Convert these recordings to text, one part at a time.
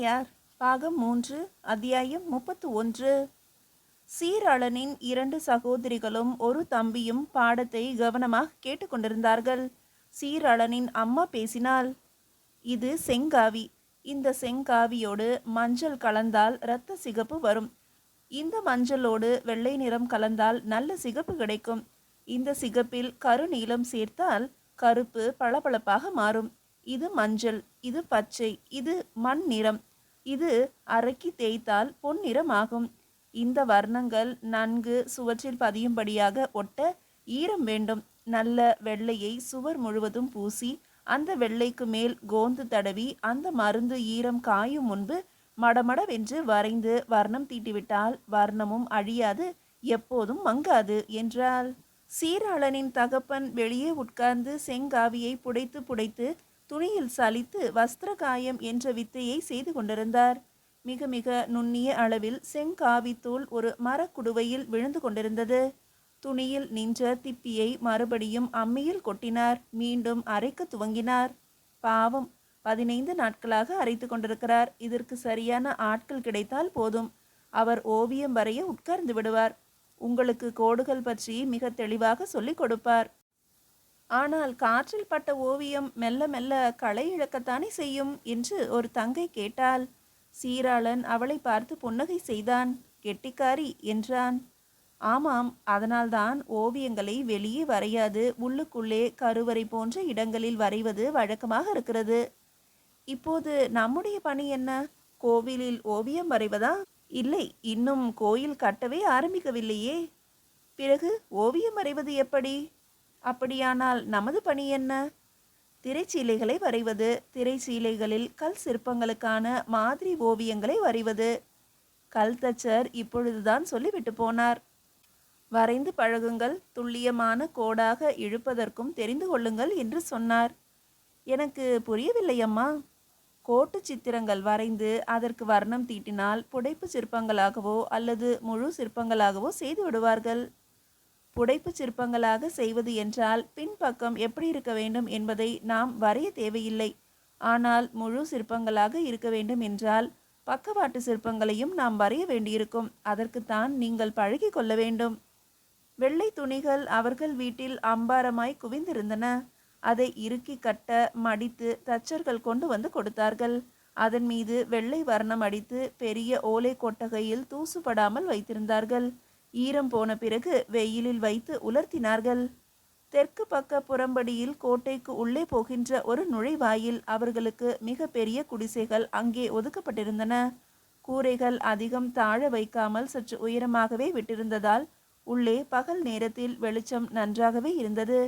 பண்ணையார் பாகம் மூன்று அத்தியாயம் முப்பத்து ஒன்று. சீராளனின் இரண்டு சகோதரிகளும் ஒரு தம்பியும் பாடத்தை கவனமாக கேட்டுக்கொண்டிருந்தார்கள். சீராளனின் அம்மா பேசினாள் இது செங்காவி. இந்த செங்காவியோடு மஞ்சள் கலந்தால் இரத்த சிகப்பு வரும். இந்த மஞ்சளோடு வெள்ளை நிறம் கலந்தால் நல்ல சிகப்பு கிடைக்கும். இந்த சிகப்பில் கருநீளம் சேர்த்தால் கருப்பு பளபளப்பாக மாறும். இது மஞ்சள் இது பச்சை இது மண் நிறம். இது அரைக்கி தேய்த்தால் பொன்னிறமாகும். இந்த வர்ணங்கள் நன்கு சுவற்றில் பதியும்படியாக ஒட்ட ஈரம் வேண்டும். நல்ல வெள்ளையை சுவர் முழுவதும் பூசி அந்த வெள்ளைக்கு மேல் கோந்து தடவி அந்த மருந்து ஈரம் காயும் முன்பு மடமடவென்று வரைந்து வர்ணம் தீட்டிவிட்டால் வர்ணமும் அழியாது எப்போதும் மங்காது என்றால் சீராளனின் தகப்பன் வெளியே உட்கார்ந்து செங்காவியை புடைத்து புடைத்து துணியில் சலித்து வஸ்திரகாயம் என்ற வித்தையை செய்து கொண்டிருந்தார். மிக மிக நுண்ணிய அளவில் செங்காவித்தூள் ஒரு மரக்குடுவையில் விழுந்து கொண்டிருந்தது. துணியில் நின்ற திப்பியை மறுபடியும் அம்மியில் கொட்டினார். மீண்டும் அரைக்க துவங்கினார். பாவம் பதினைந்து நாட்களாக அரைத்து கொண்டிருக்கிறார். இதற்கு சரியான ஆட்கள் கிடைத்தால் போதும். அவர் ஓவியம் வரைய உட்கார்ந்து விடுவார். உங்களுக்கு கோடுகள் பற்றி மிக தெளிவாக சொல்லிக் கொடுப்பார். ஆனால் காற்றில் பட்ட ஓவியம் மெல்ல மெல்ல களை இழக்கத்தானே செய்யும்? என்று ஒரு தங்கை கேட்டாள். சீராளன் அவளை பார்த்து புன்னகை செய்தான். கெட்டிக்காரி என்றான். ஆமாம் அதனால்தான் ஓவியங்களை வெளியே வரையாது. உள்ளுக்குள்ளே கருவறை போன்ற இடங்களில் வரைவது வழக்கமாக இருக்கிறது. இப்போது நம்முடைய பணி என்ன? கோவிலில் ஓவியம் வரைவதா? இல்லை இன்னும் கோயில் கட்டவே ஆரம்பிக்கவில்லையே. பிறகு ஓவியம் வரைவது எப்படி? அப்படியானால் நமது பணி என்ன? திரைச்சீலைகளை வரைவது திரைச்சீலைகளில் கல் சிற்பங்களுக்கான மாதிரி ஓவியங்களை வரைவது. கல் தச்சர் இப்பொழுதுதான் சொல்லிவிட்டு போனார். வரைந்து பழகுங்கள் துல்லியமான கோடாக இழுப்பதற்கும் தெரிந்து கொள்ளுங்கள் என்று சொன்னார். எனக்கு புரியவில்லை அம்மா. கோட்டு சித்திரங்கள் வரைந்து அதற்கு வர்ணம் தீட்டினால் புடைப்பு சிற்பங்களாகவோ அல்லது முழு சிற்பங்களாகவோ செய்து விடுவார்கள். புடைப்பு சிற்பங்களாக செய்வது என்றால் பின்பக்கம் எப்படி இருக்க வேண்டும் என்பதை நாம் வரைய தேவையில்லை. ஆனால் முழு சிற்பங்களாக இருக்க வேண்டும் என்றால் பக்கவாட்டு சிற்பங்களையும் நாம் வரைய வேண்டியிருக்கும். அதற்குத்தான் நீங்கள் பழகி கொள்ள வேண்டும். வெள்ளை துணிகள் அவர்கள் வீட்டில் அம்பாரமாய் குவிந்திருந்தன. அதை இறுக்கி கட்ட மடித்து தச்சர்கள் கொண்டு வந்து கொடுத்தார்கள். அதன் மீது வெள்ளை வர்ணம் அடித்து பெரிய ஓலை கொட்டகையில் தூசுபடாமல் வைத்திருந்தார்கள். ஈரம் போன பிறகு வெயிலில் வைத்து உலர்த்தினார்கள். தெற்கு பக்க புறம்படியில் கோட்டைக்கு உள்ளே போகின்ற ஒரு நுழைவாயில் அவர்களுக்கு மிக பெரிய குடிசைகள் அங்கே ஒதுக்கப்பட்டிருந்தன. கூரைகள் அதிகம் தாழ வைக்காமல் சற்று உயரமாகவே விட்டிருந்ததால் உள்ளே பகல் நேரத்தில் வெளிச்சம் நன்றாகவே இருந்தது.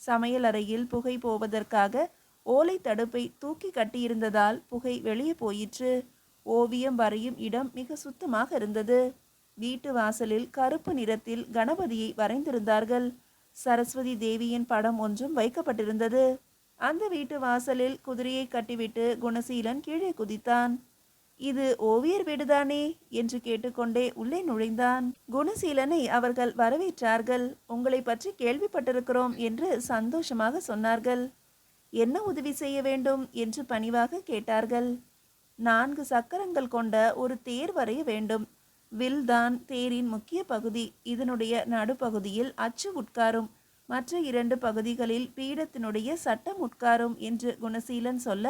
சமையலறையில் புகை போவதற்காக ஓலை தடுப்பை தூக்கி கட்டியிருந்ததால் புகை வெளியே போயிற்று. ஓவியம் வரையும் இடம் மிக சுத்தமாக இருந்தது. வீட்டு வாசலில் கருப்பு நிறத்தில் கணபதியை வரைந்திருந்தார்கள். சரஸ்வதி தேவியின் படம் ஒன்றும் வைக்கப்பட்டிருந்தது. அந்த வீட்டு வாசலில் குதிரையை கட்டிவிட்டு குணசீலன் கீழே குதித்தான். இது ஓவியர் வீடுதானே? என்று கேட்டுக்கொண்டே உள்ளே நுழைந்தான். குணசீலனை அவர்கள் வரவேற்றார்கள். உங்களை பற்றி கேள்விப்பட்டிருக்கிறோம் என்று சந்தோஷமாக சொன்னார்கள். என்ன உதவி செய்ய வேண்டும்? என்று பணிவாக கேட்டார்கள். நான்கு சக்கரங்கள் கொண்ட ஒரு தேர் வரைய வேண்டும் வில் தான் தேரின் முக்கிய பகுதி. இதனுடைய நடுப்பகுதியில் அச்சு உட்காரும். மற்ற இரண்டு பகுதிகளில் பீடத்தினுடைய சட்டம் உட்காரும் என்று குணசீலன் சொல்ல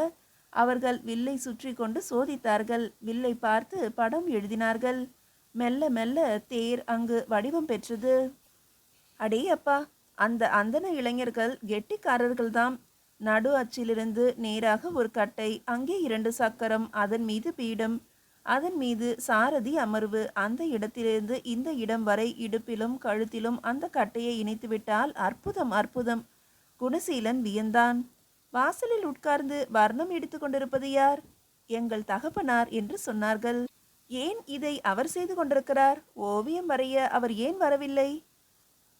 அவர்கள் வில்லை சுற்றி கொண்டு சோதித்தார்கள். வில்லை பார்த்து படம் எழுதினார்கள். மெல்ல மெல்ல தேர் அங்கு வடிவம் பெற்றது. அடே அப்பா அந்த அந்தன இளைஞர்கள் கெட்டிக்காரர்கள்தாம். நடு அச்சிலிருந்து நேராக ஒரு கட்டை அங்கே இரண்டு சக்கரம் அதன் மீது பீடம். அதன் மீது சாரதி அமர்வு. அந்த இடத்திலிருந்து இந்த இடம் வரை இடுப்பிலும் கழுத்திலும் அந்த கட்டையை இணைத்துவிட்டால் அற்புதம் அற்புதம். குணசீலன் வியந்தான். வாசலில் உட்கார்ந்து வர்ணம் எடுத்து கொண்டிருப்பது யார்? எங்கள் தகப்பனார் என்று சொன்னார்கள். ஏன் இதை அவர் செய்து கொண்டிருக்கிறார்? ஓவியம் வரைய அவர் ஏன் வரவில்லை?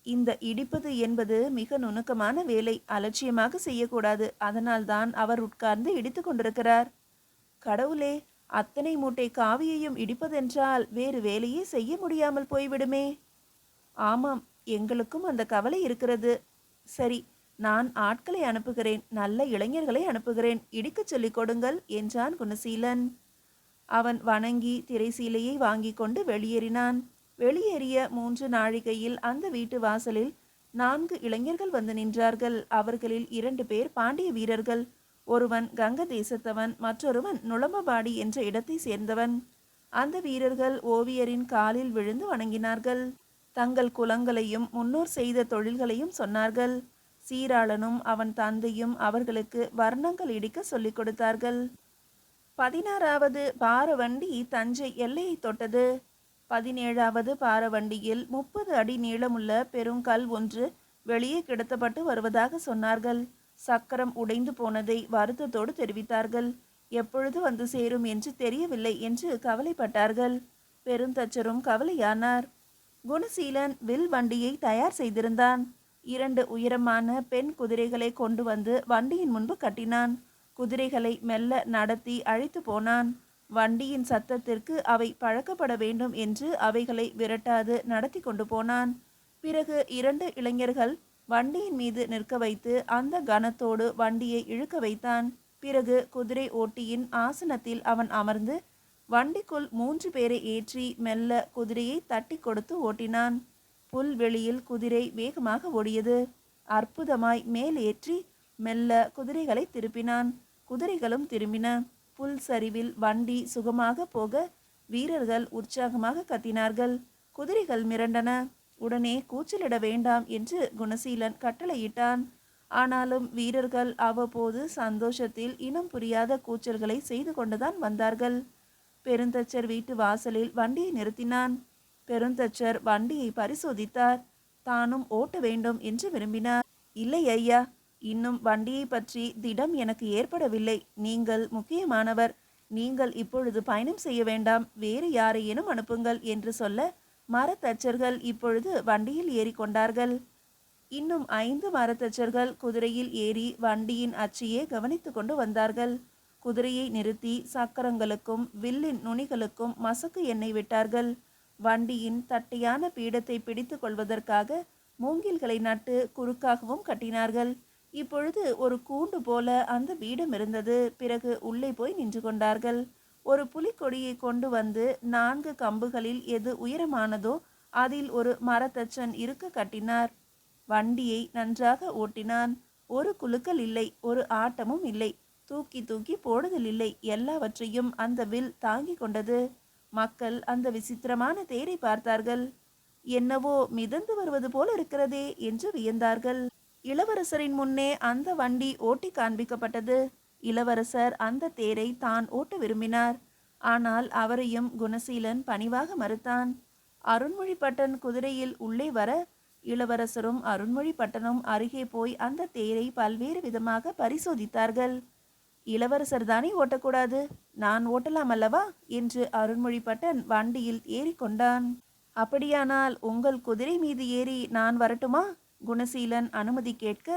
இந்த இடிப்பது என்பது மிக நுணுக்கமான வேலை. அலட்சியமாக செய்யக்கூடாது. அதனால்தான் அவர் உட்கார்ந்து இடித்து கொண்டிருக்கிறார். கடவுளே அத்தனை மூட்டை காவியையும் இடிப்பதென்றால் வேறு வேலையே செய்ய முடியாமல் போய்விடுமே. ஆமாம் எங்களுக்கும் அந்த கவலை இருக்கிறது. சரி நான் ஆட்களை அனுப்புகிறேன் நல்ல இளைஞர்களை அனுப்புகிறேன் இடிக்கச் சொல்லிக் கொடுங்கள் என்றான் குணசீலன். அவன் வணங்கி திரைசீலையை வாங்கி கொண்டு வெளியேறினான். வெளியேறிய மூன்று நாழிகையில் அந்த வீட்டு வாசலில் நான்கு இளைஞர்கள் வந்து நின்றார்கள். அவர்களில் இரண்டு பேர் பாண்டிய வீரர்கள். ஒருவன் கங்க தேசத்தவன் மற்றொருவன் நுளம்பபாடி என்ற இடத்தை சேர்ந்தவன். அந்த வீரர்கள் ஓவியரின் காலில் விழுந்து வணங்கினார்கள். தங்கள் குலங்களையும் முன்னோர் செய்த தொழில்களையும் சொன்னார்கள். சீராளனும் அவன் தந்தையும் அவர்களுக்கு வர்ணங்கள் இடிக்க சொல்லிக் கொடுத்தார்கள். பதினாறாவது பாரவண்டி தஞ்சை எல்லையை தொட்டது. பதினேழாவது பாரவண்டியில் முப்பது அடி நீளமுள்ள பெருங்கல் ஒன்று வெளியே கிடத்தப்பட்டு வருவதாக சொன்னார்கள். சக்கரம் உடைந்து போனதை வருத்தத்தோடு தெரிவித்தார்கள். எப்பொழுது வந்து சேரும் என்று தெரியவில்லை என்று கவலைப்பட்டார்கள். பெருந்தச்சரும் கவலையானார். குணசீலன் வில் வண்டியை தயார் செய்திருந்தான். இரண்டு உயரமான பெண் குதிரைகளை கொண்டு வந்து வண்டியின் முன்பு கட்டினான். குதிரைகளை மெல்ல நடத்தி அழைத்து போனான். வண்டியின் சத்தத்திற்கு அவை பழக்கப்பட வேண்டும் என்று அவைகளை விரட்டாது நடத்தி கொண்டு போனான். பிறகு இரண்டு இளைஞர்கள் வண்டியின் மீது நிற்க வைத்து அந்த கனத்தோடு வண்டியை இழுக்க வைத்தான். பிறகு குதிரை ஓட்டியின் ஆசனத்தில் அவன் அமர்ந்து வண்டிக்குள் மூன்று பேரை ஏற்றி மெல்ல குதிரையை தட்டி கொடுத்து ஓட்டினான். புல்வெளியில் குதிரை வேகமாக ஓடியது. அற்புதமாய் மேலேற்றி ஏற்றி மெல்ல குதிரைகளை திருப்பினான். குதிரைகளும் திரும்பின. புல் சரிவில் வண்டி சுகமாக போக வீரர்கள் உற்சாகமாக கத்தினார்கள். குதிரைகள் மிரண்டன. உடனே கூச்சலிட வேண்டாம் என்று குணசீலன் கட்டளையிட்டான். ஆனாலும் வீரர்கள் அவ்வப்போது சந்தோஷத்தில் இனம் புரியாத கூச்சல்களை செய்து கொண்டுதான் வந்தார்கள். பெருந்தச்சர் வீட்டு வாசலில் வண்டியை நிறுத்தினான். பெருந்தச்சர் வண்டியை பரிசோதித்தார். தானும் ஓட்ட வேண்டும் என்று விரும்பினார். இல்லை ஐயா இன்னும் வண்டியை பற்றி திடம் எனக்கு ஏற்படவில்லை. நீங்கள் முக்கியமானவர். நீங்கள் இப்பொழுது பயணம் செய்ய வேண்டாம். வேறு யாரையேனும் அனுப்புங்கள் என்று சொல்ல மரத்தச்சர்கள் இப்பொழுது வண்டியில் ஏறிக்கொண்டார்கள். இன்னும் ஐந்து மரத்தச்சர்கள் குதிரையில் ஏறி வண்டியின் அச்சியே கவனித்து கொண்டு வந்தார்கள். குதிரையை நிறுத்தி சக்கரங்களுக்கும் வில்லின் நுனிகளுக்கும் மசக்கு எண்ணெய் விட்டார்கள். வண்டியின் தட்டையான பீடத்தை பிடித்து கொள்வதற்காக மூங்கில்களை நட்டு குறுக்காகவும் கட்டினார்கள். இப்பொழுது ஒரு கூண்டு போல அந்த பீடம் இருந்தது. பிறகு உள்ளே போய் நின்று கொண்டார்கள். ஒரு புலிக்கொடியை கொண்டு வந்து நான்கு கம்புகளில் எது உயரமானதோ அதில் ஒரு மரத்தச்சன் இருக்க கட்டினார். வண்டியை நன்றாக ஓட்டினான். ஒரு குலுக்கல் இல்லை ஒரு ஆட்டமும் இல்லை. தூக்கி தூக்கி போடுதல் இல்லை எல்லாவற்றையும் அந்த வில் தாங்கிக் கொண்டது. மக்கள் அந்த விசித்திரமான தேரை பார்த்தார்கள். என்னவோ மிதந்து வருவது போல இருக்கிறதே என்று வியந்தார்கள். இளவரசரின் முன்னே அந்த வண்டி ஓட்டி காண்பிக்கப்பட்டது. இளவரசர் அந்த தேரை தான் ஓட்ட விரும்பினார். ஆனால் அவரையும் குணசீலன் பணிவாக மறுத்தான். அருண்மொழிப்பட்டன் குதிரையில் உள்ளே வர இளவரசரும் அருண்மொழிப்பட்டனும் அருகே போய் அந்த தேரை பல்வேறு விதமாக பரிசோதித்தார்கள். இளவரசர் தானே ஓட்டக்கூடாது நான் ஓட்டலாம் அல்லவா? என்று அருண்மொழிப்பட்டன் வண்டியில் ஏறிக்கொண்டான். அப்படியானால் உங்கள் குதிரை மீது ஏறி நான் வரட்டுமா? குணசீலன் அனுமதி கேட்க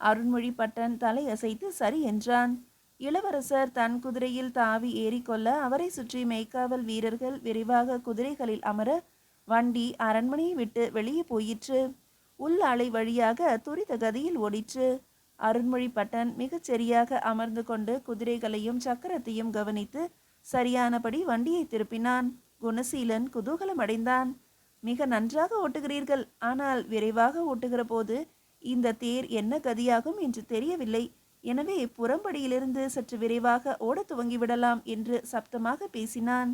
அருண்மொழிப்பட்டன் தலை அசைத்து சரி என்றான். இளவரசர் தன் குதிரையில் தாவி ஏறிக்கொள்ள அவரை சுற்றி மெய்க்காவல் வீரர்கள் விரைவாக குதிரைகளில் அமர வண்டி அரண்மனையை விட்டு வெளியே போயிற்று. உள் அலை வழியாக துரித கதியில் ஓடிற்று. அருண்மொழிப்பட்டன் மிகச் சரியாக அமர்ந்து கொண்டு குதிரைகளையும் சக்கரத்தையும் கவனித்து சரியானபடி வண்டியை திருப்பினான். குணசீலன் குதூகலம் அடைந்தான். மிக நன்றாக ஓட்டுகிறீர்கள். ஆனால் விரைவாக ஓட்டுகிற போது இந்த தேர் என்ன கதியாகும் என்று தெரியவில்லை. எனவே புறம்படியிலிருந்து சற்று விரைவாக ஓடத் துவங்கிவிடலாம் என்று சப்தமாக பேசினான்.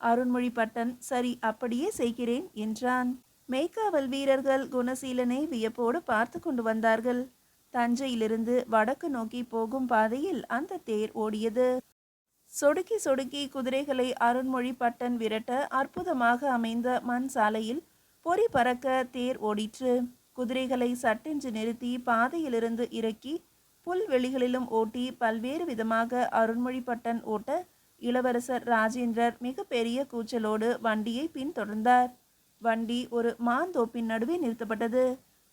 அருண்மொழிப்பட்டன் சரி அப்படியே செய்கிறேன் என்றான். மெய்க்காவல் வீரர்கள் குணசீலனை வியப்போடு பார்த்து கொண்டு வந்தார்கள். தஞ்சையிலிருந்து வடக்கு நோக்கி போகும் பாதையில் அந்த தேர் ஓடியது. சொடுக்கி சொடுக்கி குதிரைகளை அருண்மொழி பட்டன் விரட்ட அற்புதமாக அமைந்த மண் சாலையில் பொறி பறக்க தேர் ஓடிற்று. குதிரைகளை சட்டென்று நிறுத்தி பாதையிலிருந்து இறக்கி புல்வெளிகளிலும் ஓட்டி பல்வேறு விதமாக அருண்மொழிப்பட்டன் ஓட்ட இளவரசர் ராஜேந்திரர் மிக பெரிய கூச்சலோடு வண்டியை பின்தொடர்ந்தார். வண்டி ஒரு மாந்தோப்பின் நடுவே நிறுத்தப்பட்டது.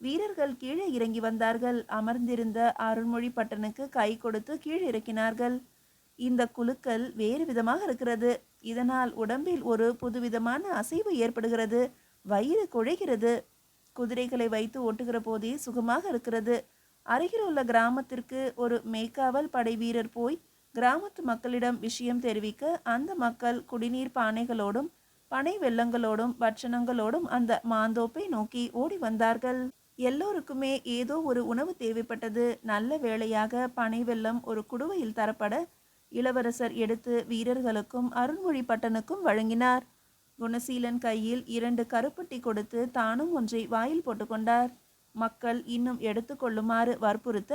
வீரர்கள் கீழே இறங்கி வந்தார்கள். அமர்ந்திருந்த அருண்மொழிப்பட்டனுக்கு கை கொடுத்து கீழ் இறக்கினார்கள். இந்த குழுக்கள் வேறு விதமாக இருக்கிறது. இதனால் உடம்பில் ஒரு புதுவிதமான அசைவு ஏற்படுகிறது. வயிறு குழைகிறது. குதிரைகளை வைத்து ஓட்டுகிற போதே சுகமாக இருக்கிறது. அருகில் உள்ள கிராமத்திற்கு ஒரு மேய்க்காவல் படை வீரர் போய் கிராமத்து மக்களிடம் விஷயம் தெரிவிக்க அந்த மக்கள் குடிநீர் பானைகளோடும் பனை வெள்ளங்களோடும் பட்சணங்களோடும் அந்த மாந்தோப்பை நோக்கி ஓடி வந்தார்கள். எல்லோருக்குமே ஏதோ ஒரு உணவு தேவைப்பட்டது. நல்ல வேளையாக பனை வெள்ளம் ஒரு குடுவையில் தரப்பட இளவரசர் எடுத்து வீரர்களுக்கும் அருண்மொழி பட்டனுக்கும் வழங்கினார். குணசீலன் கையில் இரண்டு கருப்பட்டி கொடுத்து தானும் ஒன்றை வாயில் போட்டுக்கொண்டார் மக்கள் இன்னும் எடுத்துக்கொள்ளுமாறு வற்புறுத்த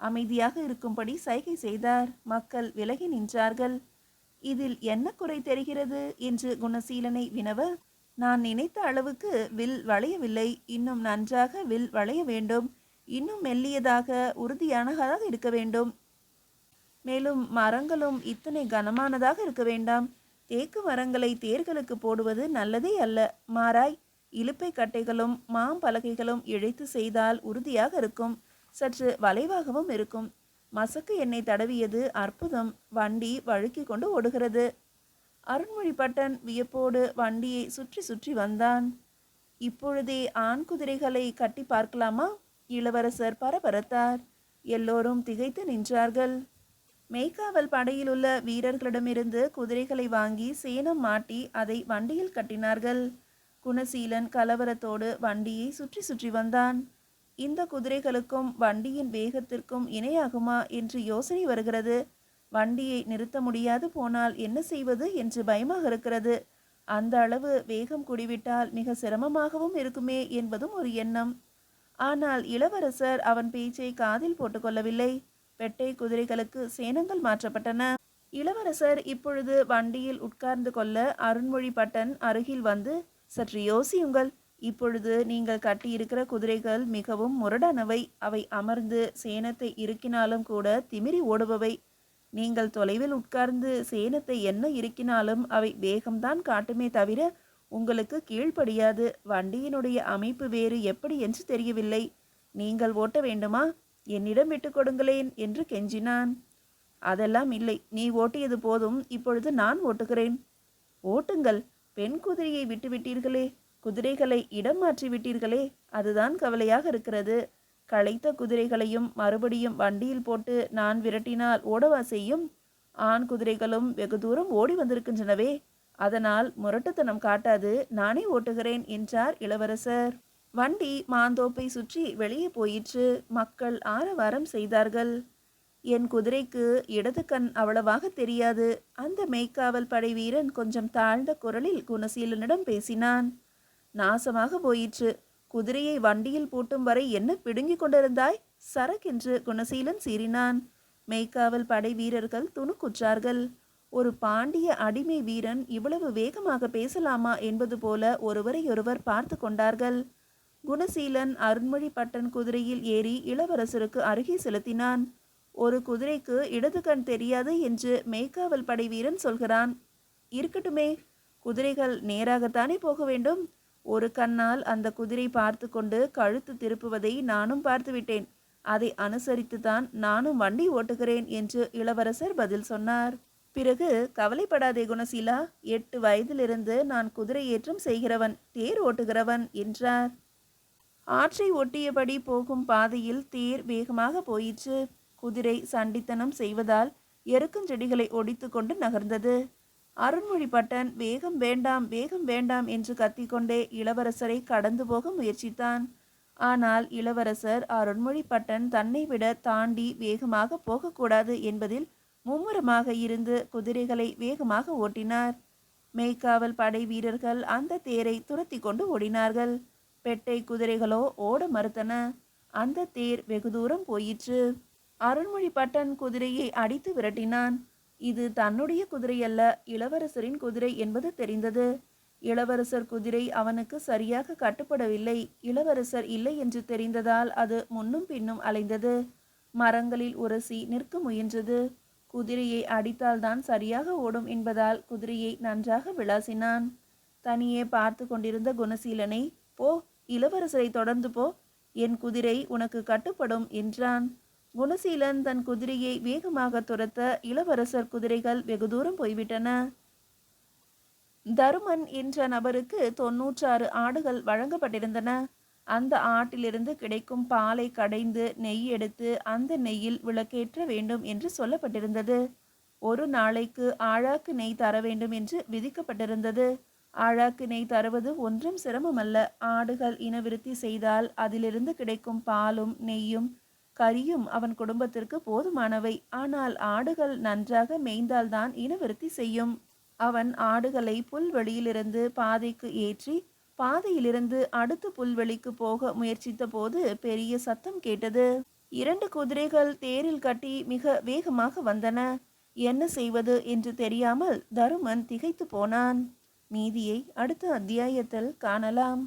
அமைதியாக இருக்கும்படி சைகை செய்தார். மக்கள் விலகி நின்றார்கள். இதில் என்ன குறை தெரிகிறது என்று குணசீலனை வினவ நான் நினைத்த அளவுக்கு வில் வளையவில்லை. இன்னும் நன்றாக வில் வளைய வேண்டும். இன்னும் மெல்லியதாக உறுதியானதாக இருக்க வேண்டும். மேலும் மரங்களும் இத்தனை கனமானதாக இருக்க வேண்டாம். தேக்கு மரங்களை தேர்களுக்கு போடுவது நல்லதே அல்ல. மாறாய் இலுப்பை கட்டைகளும் மாம்பலகைகளும் இழைத்து செய்தால் உறுதியாக இருக்கும். சற்று வளைவாகவும் இருக்கும். மசக்கு எண்ணெய் தடவியது அற்புதம். வண்டி வழுக்கி கொண்டு ஓடுகிறது. அருண்மொழி பட்டன் வியப்போடு வண்டியை சுற்றி சுற்றி வந்தான். இப்பொழுதே ஆண் குதிரைகளை கட்டி பார்க்கலாமா? இளவரசர் பரபரத்தார். எல்லோரும் திகைத்து நின்றார்கள். மெய்க்காவல் படையிலுள்ள வீரர்களிடமிருந்து குதிரைகளை வாங்கி சேனம் மாட்டி அதை வண்டியில் கட்டினார்கள். குணசீலன் கலவரத்தோடு வண்டியை சுற்றி சுற்றி வந்தான். இந்த குதிரைகளுக்கும் வண்டியின் வேகத்திற்கும் இணையாகுமா என்று யோசனை வருகிறது. வண்டியை நிறுத்த முடியாது போனால் என்ன செய்வது என்று பயமாக இருக்கிறது. அந்த அளவு வேகம் கூடிவிட்டால் மிக சிரமமாகவும் இருக்குமே என்பதும் ஒரு எண்ணம். ஆனால் இளவரசர் அவன் பேச்சை காதில் போட்டுக்கொள்ளவில்லை பெட்டை குதிரைகளுக்கு சேனங்கள் மாற்றப்பட்டன. இளவரசர் இப்பொழுது வண்டியில் உட்கார்ந்து கொள்ள அருண்மொழி பட்டன் அருகில் வந்து சற்று யோசியுங்கள். இப்பொழுது நீங்கள் கட்டியிருக்கிற குதிரைகள் மிகவும் முரடானவை. அவை அமர்ந்து சேனத்தை இறுக்கினாலும் கூட திமிரி ஓடுபவை. நீங்கள் தொலைவில் உட்கார்ந்து சேனத்தை என்ன இருக்கினாலும் அவை வேகம்தான் காட்டுமே தவிர உங்களுக்கு கீழ்ப்படியாது. வண்டியினுடைய அமைப்பு வேறு எப்படி என்று தெரியவில்லை. நீங்கள் ஓட்ட வேண்டுமா? என்னிடம் விட்டு கொடுங்களேன் என்று கெஞ்சினான். அதெல்லாம் இல்லை. நீ ஓட்டியது போதும். இப்பொழுது நான் ஓட்டுகிறேன். ஓட்டுங்கள். பெண் குதிரையை விட்டுவிட்டீர்களே குதிரைகளை இடம் மாற்றி விட்டீர்களே அதுதான் கவலையாக இருக்கிறது. களைத்த குதிரைகளையும் மறுபடியும் வண்டியில் போட்டு நான் விரட்டினால் ஓடவா செய்யும்? ஆண் குதிரைகளும் வெகு தூரம் ஓடி வந்திருக்கின்றனவே அதனால் முரட்டுத்தனம் காட்டாது நானே ஓட்டுகிறேன் என்றார் இளவரசர். வண்டி மாந்தோப்பை சுற்றி வெளியே போயிற்று. மக்கள் ஆரவாரம் செய்தார்கள். என் குதிரைக்கு இடது கண் அவ்வளவாக தெரியாது. அந்த மெய்க்காவல் படை வீரன் கொஞ்சம் தாழ்ந்த குரலில் குணசீலனிடம் பேசினான். நாசமாக போயிற்று. குதிரையை வண்டியில் பூட்டும் வரை என்ன பிடுங்கிக் கொண்டிருந்தாய்? சரக்கென்று குணசீலன் சீறினான். மெய்க்காவல் படை வீரர்கள் துணுக்குற்றார்கள். ஒரு பாண்டிய அடிமை வீரன் இவ்வளவு வேகமாக பேசலாமா என்பது போல ஒருவரையொருவர் பார்த்து கொண்டார்கள். குணசீலன் அருண்மொழி பட்டன் குதிரையில் ஏறி இளவரசருக்கு அருகே செலுத்தினான். ஒரு குதிரைக்கு இடது கண் தெரியாது என்று மேய்க்காவல் படை வீரன் சொல்கிறான். இருக்கட்டுமே குதிரைகள் நேராகத்தானே போக வேண்டும்? ஒரு கண்ணால் அந்த குதிரை பார்த்து கொண்டு கழுத்து திருப்புவதை நானும் பார்த்துவிட்டேன். அதை அனுசரித்துதான் நானும் வண்டி ஓட்டுகிறேன் என்று இளவரசர் பதில் சொன்னார். பிறகு கவலைப்படாதே குணசீலா எட்டு வயதிலிருந்து நான் குதிரை ஏற்றம் செய்கிறவன் தேர் ஓட்டுகிறவன் என்றார். ஆற்றை ஒட்டியபடி போகும் பாதையில் தேர் வேகமாக போயிற்று. குதிரை சண்டித்தனம் செய்வதால் எருக்குஞ்செடிகளை ஒடித்து கொண்டு நகர்ந்தது. அருண்மொழிப்பட்டன் வேகம் வேண்டாம் வேகம் வேண்டாம் என்று கத்திக்கொண்டே இளவரசரை கடந்து போக முயற்சித்தான். ஆனால் இளவரசர் அருண்மொழிப்பட்டன் தன்னை விட தாண்டி வேகமாக போகக்கூடாது என்பதில் மும்முரமாக இருந்து குதிரைகளை வேகமாக ஓட்டினார். மெய்க்காவல் படை வீரர்கள் அந்த தேரை துரத்தி கொண்டு ஓடினார்கள். பெட்டை குதிரைகளோ ஓட மறுத்தன. அந்த தேர் வெகு தூரம் போயிற்று. அருள்மொழி பட்டன் குதிரையை அடித்து விரட்டினான். இது தன்னுடைய குதிரையல்ல இளவரசரின் குதிரை என்பது தெரிந்தது. இளவரசர் குதிரை அவனுக்கு சரியாக கட்டுப்படவில்லை இளவரசர் இல்லை என்று தெரிந்ததால் அது முன்னும் பின்னும் அலைந்தது. மரங்களில் உரசி நிற்க முயன்றது. குதிரையை அடித்தால்தான் சரியாக ஓடும் என்பதால் குதிரையை நன்றாக விளாசினான். தனியே பார்த்து கொண்டிருந்த குணசீலனை போ இளவரசரை தொடர்ந்து போ என் குதிரை உனக்கு கட்டுப்படும் என்றான். குணசீலன் தன் குதிரையை வேகமாக துரத்த இளவரசர் குதிரைகள் வெகு தூரம் போய்விட்டன. தருமன் என்ற நபருக்கு தொன்னூற்றாறு ஆடுகள் வழங்கப்பட்டிருந்தன. அந்த ஆட்டிலிருந்து கிடைக்கும் பாலை கடைந்து நெய் எடுத்து அந்த நெய்யில் விளக்கேற்ற வேண்டும் என்று சொல்லப்பட்டிருந்தது. ஒரு நாளைக்கு ஆழாக்கு நெய் தர வேண்டும் என்று விதிக்கப்பட்டிருந்தது. ஆழாக்கு நெய் தருவது ஒன்றும் சிரமமல்ல. ஆடுகள் இனவிருத்தி செய்தால் அதிலிருந்து கிடைக்கும் பாலும் நெய்யும் கரியும் அவன் குடும்பத்திற்கு போதுமானவை. ஆனால் ஆடுகள் நன்றாக மேய்ந்தால்தான் இனவிருத்தி செய்யும். அவன் ஆடுகளை புல்வெளியிலிருந்து பாதைக்கு ஏற்றி பாதையிலிருந்து அடுத்த புல்வெளிக்கு போக முயற்சித்த போது பெரிய சத்தம் கேட்டது. இரண்டு குதிரைகள் தேரில் கட்டி மிக வேகமாக வந்தன. என்ன செய்வது என்று தெரியாமல் தருமன் திகைத்து போனான். மீதியை அடுத்த அத்தியாயத்தில் காணலாம்.